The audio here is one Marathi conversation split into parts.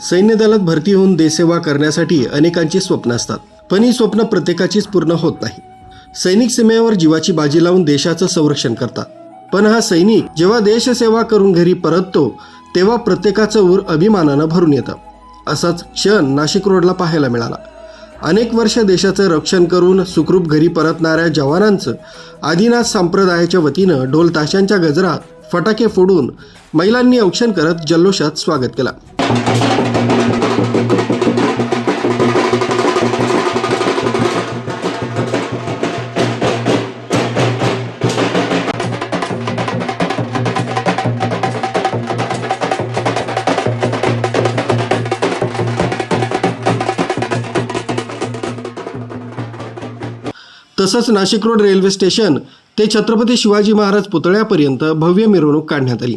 सैन्य दलात भरती होऊन देशसेवा करण्यासाठी अनेकांची स्वप्न असतात. पण ही स्वप्न प्रत्येकाचीच पूर्ण होत नाही. सैनिक सीमेवर जीवाची बाजी लावून देशाचं संरक्षण करतात. पण हा सैनिक जेव्हा देशसेवा करून घरी परततो तेव्हा प्रत्येकाचं ऊर अभिमानानं भरून येतं. असाच क्षण नाशिक रोडला पाहायला मिळाला. अनेक वर्ष देशाचं रक्षण करून सुखरूप घरी परतणाऱ्या जवानांचं आदिनाथ संप्रदायाच्या वतीनं ढोल ताशांच्या गजरात फटाके फोडून महिलांनी औक्षण करत जल्लोषात स्वागत केलं. तसंच नाशिक रोड रेल्वे स्टेशन ते छत्रपती शिवाजी महाराज पुतळ्यापर्यंत भव्य मिरवणूक काढण्यात आली.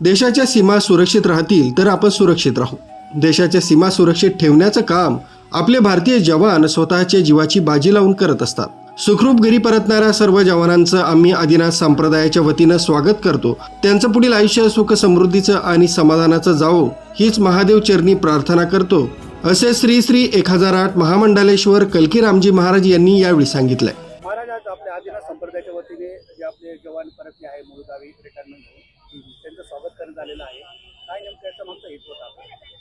देशाच्या सीमा सुरक्षित राहतील तर आपण सुरक्षित राहू. देशाच्या सीमा सुरक्षित ठेवण्याचं काम आपले भारतीय जवान स्वतःच्या जीवाची बाजी लावून करत असतात. सुखरूप घरी परतणाऱ्या सर्व जवानांचं आम्ही आदिनाथ संप्रदायाच्या वतीनं स्वागत करतो. त्यांचं पुढील आयुष्य सुख समृद्धीचं आणि समाधानाचं जावो हीच महादेव चरणी प्रार्थना करतो. असे श्री श्री एक हजार आठ महामंडलेश्वर कलकी रामजी महाराज यांनी यावेळी सांगितलंय. महाराज आज आपल्या आदिनाथ संप्रदायाच्या वतीने जे आपले जवान परतले आहे मूळगावी रिटायरमेंट त्यांचं स्वागत करण्यात आलेलं आहे. काय नेमकं याचा मागचा हेतू होता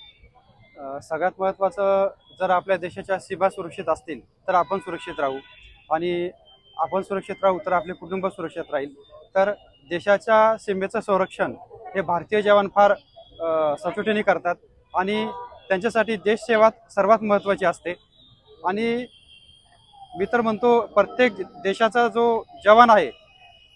सगळ्यात महत्त्वाचं जर आपल्या देशाच्या सीमा सुरक्षित असतील तर आपण सुरक्षित राहू. आणि आपण सुरक्षित राहू तर आपले कुटुंब सुरक्षित राहील. तर देशाच्या सीमेचं संरक्षण हे भारतीय जवान फार सचोटीने करतात. आणि त्यांच्यासाठी देशसेवा सर्वात महत्त्वाची असते. आणि मी तर म्हणतो प्रत्येक देशाचा जो जवान आहे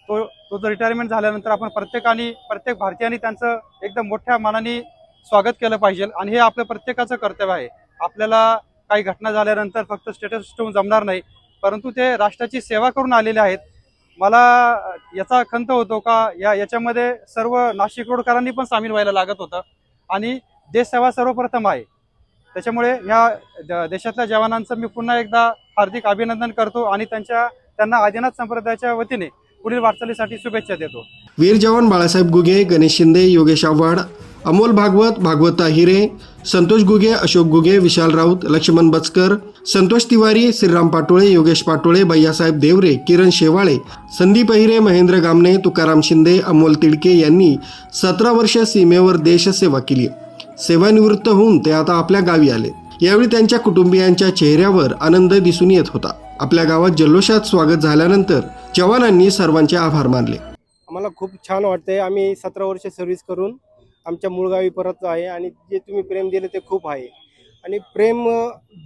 तो तो जर रिटायरमेंट झाल्यानंतर आपण प्रत्येकाने प्रत्येक भारतीयाने त्यांचं एकदम मोठ्या मानाने स्वागत केलं पाहिजे आणि हे आपलं प्रत्येकाचं कर्तव्य आहे. आपल्याला काही घटना झाल्यानंतर फक्त स्टेटस ठेवून जमणार नाही परंतु ते राष्ट्राची सेवा करून आलेले आहेत. मला याचा खंत होतो का या याच्यामध्ये सर्व नाशिक रोडकरांनी पण सामील व्हायला लागत होतं आणि देशसेवा सर्वप्रथम आहे. त्याच्यामुळे ह्या देशातल्या जवानांचं मी पुन्हा एकदा हार्दिक अभिनंदन करतो आणि त्यांच्या त्यांना आदिनाथ संप्रदायाच्या वतीने पुढील वाटचालीसाठी शुभेच्छा देतो. वीर जवान बाळासाहेब गुगे गणेश शिंदे योगेश आव्हाड अमोल भागवत भागवता हिरे संतोष गुगे अशोक गुगे विशाल राऊत लक्ष्मण बचकर संतोष तिवारी श्रीराम पाटोळे योगेश पाटोळे भैयासाहेब देवरे किरण शेवाळे संदीप अहिरे महेंद्र गामणे तुकाराम शिंदे अमोल तिडके यांनी सतरा वर्ष सीमेवर देशसेवा केली. सेवानिवृत्त होऊन ते आता आपल्या गावी आले. यावेळी त्यांच्या कुटुंबियांच्या चेहऱ्यावर आनंद दिसून येत होता. आपल्या गावात जल्लोषात स्वागत झाल्यानंतर जवानांनी सर्वांचे आभार मानले. आम्हाला खूप छान वाटते आम्ही सतरा वर्ष सर्व्हिस करून आमच्या मूळगावी परत आहे आणि जे तुम्ही प्रेम दिलं ते खूप आहे. आणि प्रेम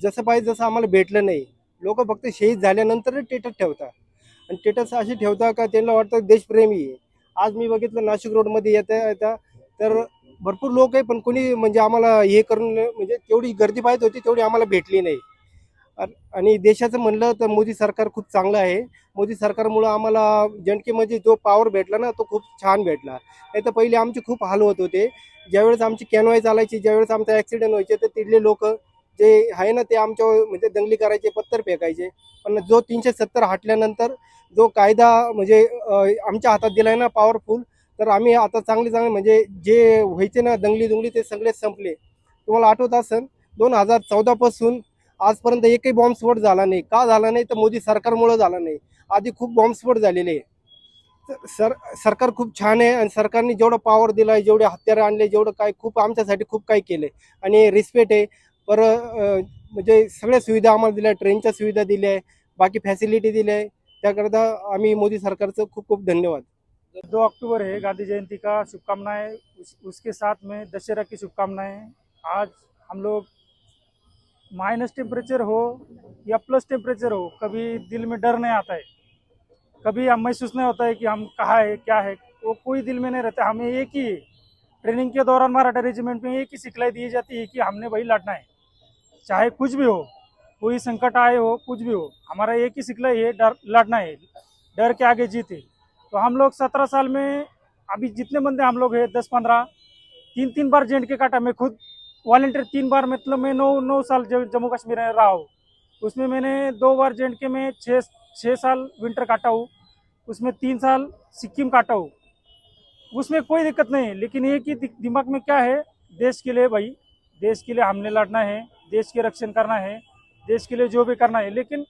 जसं पाहिजे जसं आम्हाला भेटलं नाही. लोक फक्त शहीद झाल्यानंतर टेटस ठेवतात. आणि टेटस असे ठेवता का त्यांना वाटतं देशप्रेमी आहे. आज मी बघितलं नाशिक रोडमध्ये येता येता. तर भरपूर लोक आहे पण कोणी म्हणजे आम्हाला हे करून म्हणजे तेवढी गर्दी पाहिजे होती तेवढी आम्हाला भेटली नाही. आणि देशाचं म्हणलं तर मोदी सरकार खूप चांगलं आहे. मोदी सरकारमुळं आम्हाला जनतेमध्ये जो पॉवर भेटला ना तो खूप छान भेटला. नाही तर पहिले आमचे खूप हाल होत होते. ज्यावेळेस आमची कॅनवाय चालायची ज्यावेळेस आमचा ॲक्सिडेंट व्हायचे तर तिथले लोक जे आहे ना ते आमच्या म्हणजे दंगली करायचे पत्तर फेकायचे. पण जो तीनशे सत्तर हटल्यानंतर जो कायदा म्हणजे आमच्या हातात दिला आहे ना पॉवरफुल तर आम्ही आता चांगले चांगले म्हणजे जे व्हायचे ना दंगली दुंगली ते सगळे संपले. तुम्हाला आठवत असेल दोन हजार चौदापासून आजपर्यंत एकही बॉम्बस्फोट झाला नाही. का झाला नाही? तर मोदी सरकारमुळं झाला नाही. आधी खूप बॉम्बस्फोट झालेले. आहे. तर सर सरकार खूप छान आहे आणि सरकारने जेवढं पॉवर दिला आहे जेवढे हत्यारं आणले जेवढं काय खूप आमच्यासाठी खूप काही केलं आहे आणि रिस्पेक्ट आहे. पर म्हणजे सगळ्या सुविधा आम्हाला दिल्या ट्रेनच्या सुविधा दिल्या आहे बाकी फॅसिलिटी दिल्या. आहे त्याकरता आम्ही मोदी सरकारचं खूप खूप धन्यवाद. दो अक्टूबर है गांधी जयंती का शुभकामनाएं। उस, उसके साथ में दशहरा की शुभकामनाएं। आज हम लोग माइनस टेम्परेचर हो या प्लस टेम्परेचर हो, कभी दिल में डर नहीं आता है। कभी हम महसूस नहीं होता है कि हम कहाँ है, क्या है। वो कोई दिल में नहीं रहता, हमें एक ही ट्रेनिंग के दौरान मराठा रेजिमेंट में एक ही सिखलाई दी जाती है कि हमने वही लड़ना है। चाहे कुछ भी हो, कोई संकट आए हो, कुछ भी हो, हमारा एक ही सिखलाई है, डर, लड़ना है, डर के आगे जीते। तो हम लोग सत्रह साल में, अभी जितने बंदे हम लोग हैं, दस, पंद्रह तीन तीन बार जे के काटा मैं खुद वॉलेंटियर तीन बार मतलब मैं नौ नौ साल जम्मू कश्मीर में रहा हूँ। उसमें मैंने दो बार जे के में छः छः साल विंटर काटा हूँ। उसमें तीन साल सिक्किम काटा हूँ। उसमें कोई दिक्कत नहीं है लेकिन ये कि दिमाग में क्या है, देश के लिए भाई, देश के लिए हमने लड़ना है, देश के रक्षण करना है, देश के लिए जो भी करना है, लेकिन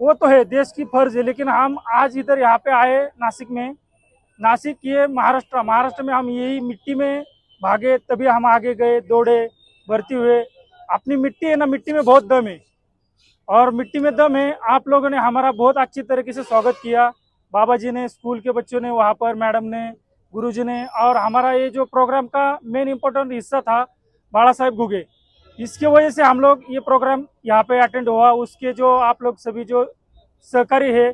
वो तो है, देश की फ़र्ज़ है, लेकिन हम आज इधर यहाँ पे आए नासिक में। नासिक ये महाराष्ट्र महाराष्ट्र में हम यही मिट्टी में भागे, तभी हम आगे गए, दौड़े, भर्ती हुए। अपनी मिट्टी है ना, मिट्टी में बहुत दम है। और मिट्टी में दम है, आप लोगों ने हमारा बहुत अच्छी तरीके से स्वागत किया। बाबा जी ने, स्कूल के बच्चों ने, वहाँ पर मैडम ने, गुरुजी ने, और हमारा ये जो प्रोग्राम का मेन इम्पोर्टेंट हिस्सा था बाड़ा साहेब गुगे। इसके वजह से हम लोग ये प्रोग्राम यहाँ पे अटेंड हुआ। उसके जो आप लोग सभी जो सहकारी है,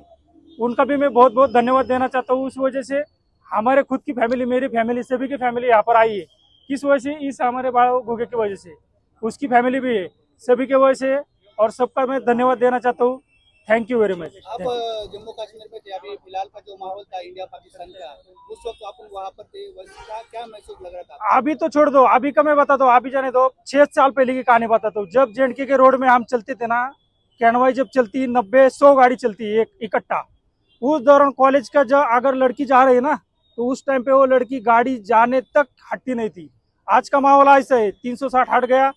उनका भी मैं बहुत बहुत धन्यवाद देना चाहता हूँ। उस वजह से हमारे खुद की फैमिली मेरी फैमिली सभी की फैमिली यहाँ पर आई है। किस वजह से? इस हमारे बाल गुगे की वजह से। उसकी फैमिली भी है। सभी के वजह से और सबका मैं धन्यवाद देना चाहता हूँ। थैंक यू वेरी मच आप जम्मू कश्मीर में थे। अभी फ़िलहाल का जो माहौल था इंडिया पाकिस्तान का उस वक्त अपन वहाँ पर थे। क्या क्या महसूस लग रहा था अभी तो छोड़ दो। अभी का मैं बता दो अभी जाने दो। छह साल पहले की कहानी बताता हूँ। जब जे के रोड में हम चलते थे ना कैनवाई जब चलती नब्बे सौ गाड़ी चलती है एक इकट्ठा। उस दौरान कॉलेज का जब अगर लड़की जा रही है ना तो उस टाइम पे वो लड़की गाड़ी जाने तक हटती नहीं थी। आज का माहौल ऐसा है तीन सौ साठ हट गया।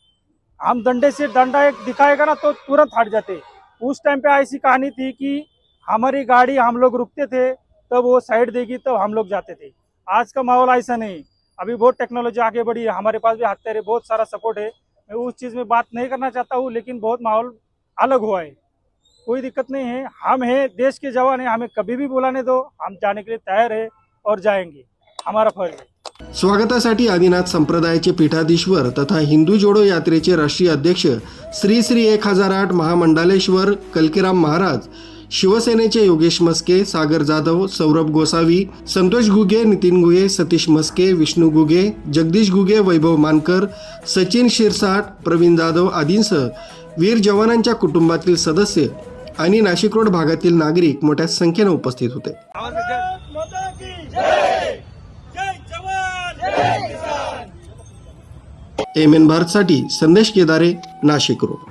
हम डंडे से डंडा एक दिखाएगा ना तो तुरंत हट जाते। उस टाइम पे ऐसी कहानी थी कि हमारी गाड़ी हम लोग रुकते थे, तब वो साइड देगी, तब हम लोग जाते थे। आज का माहौल ऐसा नहीं। अभी बहुत टेक्नोलॉजी आगे बढ़ी है। हमारे पास भी हथियार है, बहुत सारा सपोर्ट है। मैं उस चीज़ में बात नहीं करना चाहता हूँ, लेकिन बहुत माहौल अलग हुआ है। कोई दिक्कत नहीं है। हम हैं, देश के जवान हैं, हमें कभी भी बुलाने दो। हम जाने के लिए तैयार है और जाएँगे। हमारा फ़र्ज़ है। स्वागतासाठी आदिनाथ संप्रदायाचे पीठाधीश्वर तथा हिंदू जोडो यात्रेचे राष्ट्रीय अध्यक्ष श्री श्री एक हजार आठ महामंडालेश्वर कलकीराम महाराज शिवसेनेचे योगेश मस्के सागर जाधव सौरभ गोसावी संतोष गुगे नितीन गुगे सतीश मस्के विष्णू गुगे जगदीश गुगे वैभव मानकर सचिन शिरसाट प्रवीण जाधव आदींसह वीर जवानांच्या कुटुंबातील सदस्य आणि नाशिक रोड भागातील नागरिक मोठ्या संख्येने उपस्थित होते. एम एन भारतसाठी संदेश केदारे नाशिक रोड